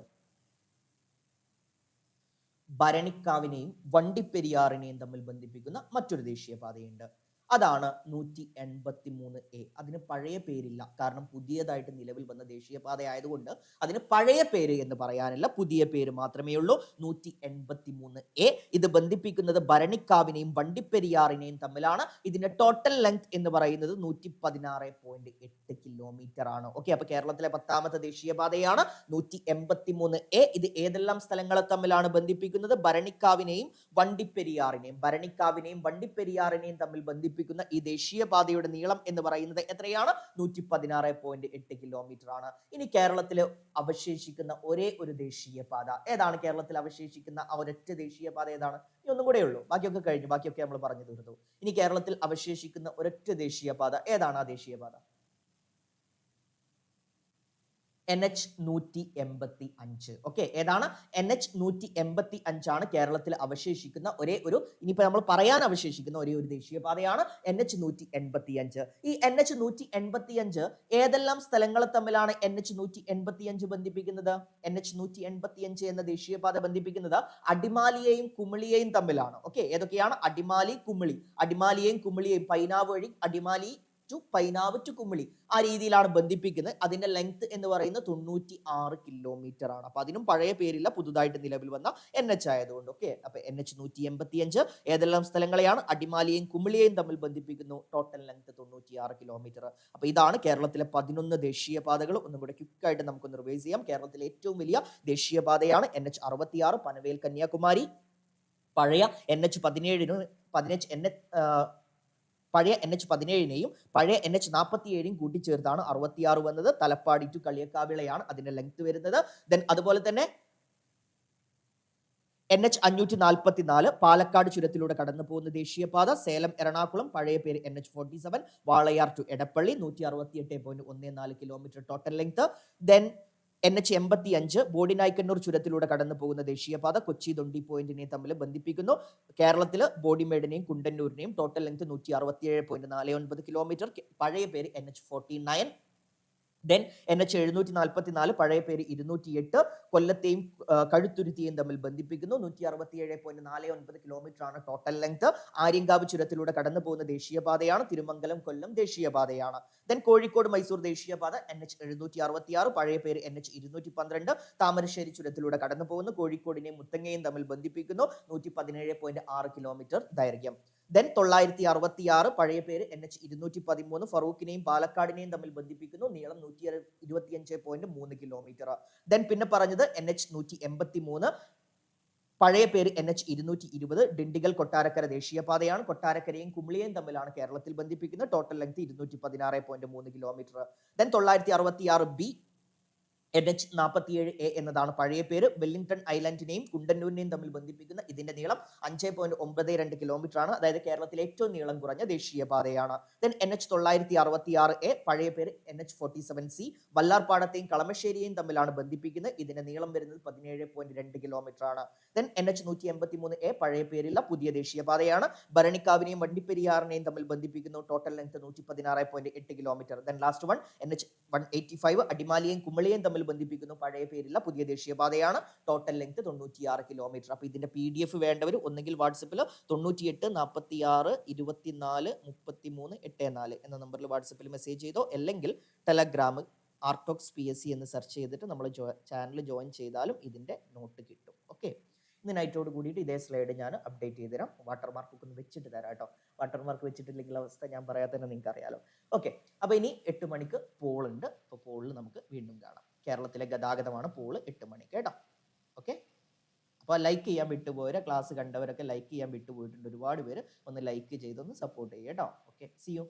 ഭരണിക്കാവിനെയും വണ്ടിപ്പെരിയാറിനെയും തമ്മിൽ ബന്ധിപ്പിക്കുന്ന മറ്റൊരു ദേശീയപാതയുണ്ട് അതാണ് നൂറ്റി എൺപത്തി മൂന്ന് എ. അതിന് പഴയ പേരില്ല. കാരണം പുതിയതായിട്ട് നിലവിൽ വന്ന ദേശീയപാത ആയതുകൊണ്ട് അതിന് പഴയ പേര് എന്ന് പറയാനില്ല. പുതിയ പേര് മാത്രമേ ഉള്ളൂ. നൂറ്റി എൺപത്തി മൂന്ന് എ. ഇത് ബന്ധിപ്പിക്കുന്നത് ഭരണിക്കാവിനെയും വണ്ടിപ്പെരിയാറിനെയും തമ്മിലാണ്. ഇതിന്റെ ടോട്ടൽ ലെങ്ത് എന്ന് പറയുന്നത് നൂറ്റി പതിനാറ് പോയിന്റ് എട്ട് കിലോമീറ്റർ ആണ്. ഓക്കെ അപ്പൊ കേരളത്തിലെ പത്താമത്തെ ദേശീയപാതയാണ് നൂറ്റി എൺപത്തി മൂന്ന് എ. ഇത് ഏതെല്ലാം സ്ഥലങ്ങളെ തമ്മിലാണ് ബന്ധിപ്പിക്കുന്നത്? ഭരണിക്കാവിനെയും വണ്ടിപ്പെരിയാറിനെയും. ഭരണിക്കാവിനെയും വണ്ടിപ്പെരിയാറിനെയും തമ്മിൽ ബന്ധിപ്പിക്കുന്ന ഈ ദേശീയപാതയുടെ നീളം എന്ന് പറയുന്നത് എത്രയാണ്? നൂറ്റി പതിനാറ് പോയിന്റ് എട്ട് കിലോമീറ്റർ ആണ്. ഇനി കേരളത്തിൽ അവശേഷിക്കുന്ന ഒരേ ഒരു ദേശീയപാത. ഏതാണ് കേരളത്തിൽ അവശേഷിക്കുന്ന ആ ഒരൊറ്റ ദേശീയപാത ഏതാണ്? ഇനി ഒന്നും കൂടെ ഉള്ളൂ. ബാക്കിയൊക്കെ കഴിഞ്ഞു. ബാക്കിയൊക്കെ നമ്മൾ പറഞ്ഞു തീർത്തു. ഇനി കേരളത്തിൽ അവശേഷിക്കുന്ന ഒരൊറ്റ ദേശീയപാത ഏതാണ് ആ ദേശീയപാത? എൻ എച്ച് നൂറ്റി എൺപത്തി അഞ്ച് ഓക്കെ ഏതാണ്? എൻ എച്ച് നൂറ്റി എൺപത്തി അഞ്ചാണ് കേരളത്തിൽ അവശേഷിക്കുന്ന ഒരേ ഒരു ഇനിയിപ്പോൾ നമ്മൾ പറയാൻ അവശേഷിക്കുന്ന ഒരേ ഒരു ദേശീയപാതയാണ് എൻ എച്ച് നൂറ്റി എൺപത്തി അഞ്ച് ഈ എൻ എച്ച് നൂറ്റി എൺപത്തി അഞ്ച് ഏതെല്ലാം സ്ഥലങ്ങൾ തമ്മിലാണ് എൻ എച്ച് നൂറ്റി എൺപത്തി അഞ്ച് ബന്ധിപ്പിക്കുന്നത്? എൻ എച്ച് നൂറ്റി എൺപത്തി അഞ്ച് എന്ന ദേശീയപാത ബന്ധിപ്പിക്കുന്നത് അടിമാലിയെയും കുമിളിയെയും തമ്മിലാണ്. ഓക്കെ ഏതൊക്കെയാണ്? അടിമാലി കുമിളി. അടിമാലിയെയും കുമിളിയെയും പൈനാവ് വഴി അടിമാലി ടു പൈനാവ് ടു കുമ്മിളി ആ രീതിയിലാണ് ബന്ധിപ്പിക്കുന്നത്. അതിന്റെ ലെങ്ത് എന്ന് പറയുന്നത് തൊണ്ണൂറ്റി ആറ് കിലോമീറ്റർ ആണ്. അപ്പൊ അതിനും പഴയ പേരില്ല. പുതുതായിട്ട് നിലവിൽ വന്ന എൻ എച്ച് ആയതുകൊണ്ട്. ഓക്കെ അപ്പൊ എൻ എച്ച് നൂറ്റി എൺപത്തി അഞ്ച് ഏതെല്ലാം സ്ഥലങ്ങളെയാണ്? അടിമാലിയെയും കുമിളിയെയും തമ്മിൽ ബന്ധിപ്പിക്കുന്നു. ടോട്ടൽ ലെങ്ത് തൊണ്ണൂറ്റി ആറ് കിലോമീറ്റർ അപ്പൊ ഇതാണ് കേരളത്തിലെ പതിനൊന്ന് ദേശീയപാതകൾ. ഒന്നും കൂടെ ക്വിക്കായിട്ട് നമുക്കൊന്ന് റിവൈസ് ചെയ്യാം. കേരളത്തിലെ ഏറ്റവും വലിയ ദേശീയപാതയാണ് എൻ എച്ച് അറുപത്തിയാറ് പനവേൽ കന്യാകുമാരി. പഴയ എൻ എച്ച് പതിനേഴിന് പതിനഞ്ച് എൻ എച്ച് പഴയ എൻ എച്ച് പതിനേഴിനെയും പഴയ എൻ എച്ച് നാൽപ്പത്തിയേഴിനെയും കൂട്ടിച്ചേർത്താണ് അറുപത്തിയാറ് വന്നത്. തലപ്പാടി ടു കളിയക്കാവിളയാണ് അതിന്റെ ലെങ്ത് വരുന്നത്. ദെൻ അതുപോലെ തന്നെ എൻ എച്ച് അഞ്ഞൂറ്റി നാൽപ്പത്തി നാല് പാലക്കാട് ചുരത്തിലൂടെ കടന്നു പോകുന്ന ദേശീയപാത. സേലം എറണാകുളം പഴയ പേര് N H forty seven Walayar to Edappally നൂറ്റി അറുപത്തി എട്ട് പോയിന്റ് ഒന്ന് നാല് kilometre total length then N H എൺപത്തി അഞ്ച് ബോഡിനായ്ക്കന്നൂർ ചുരത്തിലൂടെ കടന്നു പോകുന്ന ദേശീയപാത കൊച്ചി തൊണ്ടി പോയിന്റിനെയും തമ്മിൽ ബന്ധിപ്പിക്കുന്നു. കേരളത്തിൽ ബോഡിമേഡിനെയും കുണ്ടന്നൂരിനെയും ടോട്ടൽ ലെങ്ത് നൂറ്റി അറുപത്തിയേഴ് പോയിന്റ് നാല് ഒൻപത് കിലോമീറ്റർ പഴയ പേര് N H forty nine then N H എഴുന്നൂറ്റി നാൽപ്പത്തി നാല് പഴയ പേര് ഇരുന്നൂറ്റി എട്ട് കൊല്ലത്തെയും കഴുത്തുരുത്തിയും തമ്മിൽ ബന്ധിപ്പിക്കുന്നു. നൂറ്റി അറുപത്തിയേഴ് പോയിന്റ് നാല് ഒൻപത് കിലോമീറ്റർ ആണ് ടോട്ടൽ ലെങ്ത് ആര്യങ്കാവ് ചുരത്തിലൂടെ കടന്നു പോകുന്ന ദേശീയപാതയാണ്. തിരുമംഗലം കൊല്ലം ദേശീയപാതയാണ്. ദെൻ കോഴിക്കോട് മൈസൂർ ദേശീയപാത എൻ എച്ച് എഴുന്നൂറ്റി അറുപത്തി ആറ് പഴയ പേര് എൻ എച്ച് ഇരുന്നൂറ്റി പന്ത്രണ്ട് താമരശ്ശേരി ചുരത്തിലൂടെ കടന്നു പോകുന്നു കോഴിക്കോടിനെയും മുത്തങ്ങയും തമ്മിൽ ബന്ധിപ്പിക്കുന്നു. നൂറ്റി പതിനേഴ് പോയിന്റ് ആറ് കിലോമീറ്റർ ദൈർഘ്യം. ദെൻ തൊള്ളായിരത്തി അറുപത്തി ആറ് പഴയ പേര് എൻ എച്ച് ഇരുന്നൂറ്റി പതിമൂന്ന് ഫറൂഖിനെയും പാലക്കാടിനെയും തമ്മിൽ ബന്ധിപ്പിക്കുന്നു. നീളം നൂറ്റി ഇരുപത്തിയഞ്ച് പോയിന്റ് മൂന്ന് കിലോമീറ്റർ ദെൻ പിന്നെ പറഞ്ഞത് എൻ എച്ച് നൂറ്റി എൺപത്തി മൂന്ന് പഴയ പേര് എൻ എച്ച് ഇരുന്നൂറ്റി ഇരുപത് ഡിണ്ടിഗൽ കൊട്ടാരക്കര ദേശീയപാതയാണ്. കൊട്ടാരക്കരയും കുമിളിയെയും തമ്മിലാണ് കേരളത്തിൽ ബന്ധിപ്പിക്കുന്നത്. ടോട്ടൽ ലെങ്ത് ഇരുന്നൂറ്റി പതിനാറ് പോയിന്റ് മൂന്ന് കിലോമീറ്റർ ദെൻ തൊള്ളായിരത്തി അറുപത്തി ആറ് ബി എൻ എച്ച് നാൽപ്പത്തിയേഴ് എ എന്നതാണ് പഴയ പേര്. വെല്ലിംഗ്ടൺ ഐലൻഡിനെയും കുണ്ടന്നൂരിനെയും തമ്മിൽ ബന്ധിപ്പിക്കുന്ന ഇതിന്റെ നീളം അഞ്ച് പോയിന്റ് ഒമ്പത് രണ്ട് കിലോമീറ്റർ ആണ്. അതായത് കേരളത്തിലെ ഏറ്റവും നീളം കുറഞ്ഞ ദേശീയപാതയാണ്. ദെൻ എൻ എച്ച് തൊള്ളായിരത്തി അറുപത്തി ആറ് എ പഴയ പേര് N H forty seven C വല്ലാർപാടത്തെയും കളമശ്ശേരിയെയും തമ്മിലാണ് ബന്ധിപ്പിക്കുന്നത് ഇതിന്റെ നീളം വരുന്നത് പതിനേഴ് പോയിന്റ് രണ്ട് കിലോമീറ്റർ ആണ്. ദെൻ എൻ എച്ച് നൂറ്റി എൺപത്തി മൂന്ന് എ പഴയ പേരില്ല പുതിയ ദേശീയപാതയാണ്. ഭരണിക്കാവിനെയും വണ്ടിപ്പെരിയാറിനെയും തമ്മിൽ ബന്ധിപ്പിക്കുന്നു ടോട്ടൽ ലെങ്ത് നൂറ്റി പതിനാറ് പോയിന്റ് എട്ട് kilometre then last one N H one eighty five അടിമാലിയെയും കുമളിയെയും തമ്മിൽ ബന്ധിപ്പിക്കുന്നു. പഴയ പേരില്ല പുതിയ ദേശീയപാതയാണ്. ടോട്ടൽ ലെങ്ത് തൊണ്ണൂറ്റിയാറ് കിലോമീറ്റർ അപ്പോൾ ഇതിന്റെ പി ഡി എഫ് വേണ്ടവർ ഒന്നെങ്കിൽ വാട്സപ്പിൽ തൊണ്ണൂറ്റിയെട്ട് നാൽപ്പത്തി ആറ് ഇരുപത്തിനാല് മുപ്പത്തി മൂന്ന് എട്ട് നാല് എന്ന നമ്പറിൽ വാട്സപ്പിൽ മെസ്സേജ് ചെയ്തോ അല്ലെങ്കിൽ ടെലഗ്രാം ആർട്ടോക്സ് പി എസ് സി എന്ന് സെർച്ച് ചെയ്തിട്ട് നമ്മൾ ചാനൽ ജോയിൻ ചെയ്താലും ഇതിന്റെ നോട്ട് കിട്ടും. ഓക്കെ ഇന്ന് നൈറ്റോട് കൂടിയിട്ട് ഇതേ സ്ലൈഡ് ഞാൻ അപ്ഡേറ്റ് ചെയ്ത് തരാം വാട്ടർ മാർക്ക് ഒക്കെ ഒന്ന് വെച്ചിട്ട് തരാം കേട്ടോ. വാട്ടർ മാർക്ക് വെച്ചിട്ടില്ലെങ്കിൽ അവസ്ഥ ഞാൻ പറയാതെ തന്നെ നിങ്ങൾക്ക് അറിയാലോ ഓക്കെ അപ്പോൾ ഇനി എട്ട് മണിക്ക് പോൾ ഉണ്ട് അപ്പോൾ പോളിൽ നമുക്ക് വീണ്ടും കാണാം. കേരളത്തിലെ ഗതാഗതമാണ് പൂൾ എട്ട് മണി കേട്ടോ? ഓക്കെ അപ്പോൾ ലൈക്ക് ചെയ്യാൻ വിട്ടുപോയവരെ ക്ലാസ് കണ്ടവരൊക്കെ ലൈക്ക് ചെയ്യാൻ വിട്ടുപോയിട്ടുണ്ട് ഒരുപാട് പേര്. ഒന്ന് ലൈക്ക് ചെയ്തൊന്ന് സപ്പോർട്ട് ചെയ്യുക കേട്ടോ? Okay C U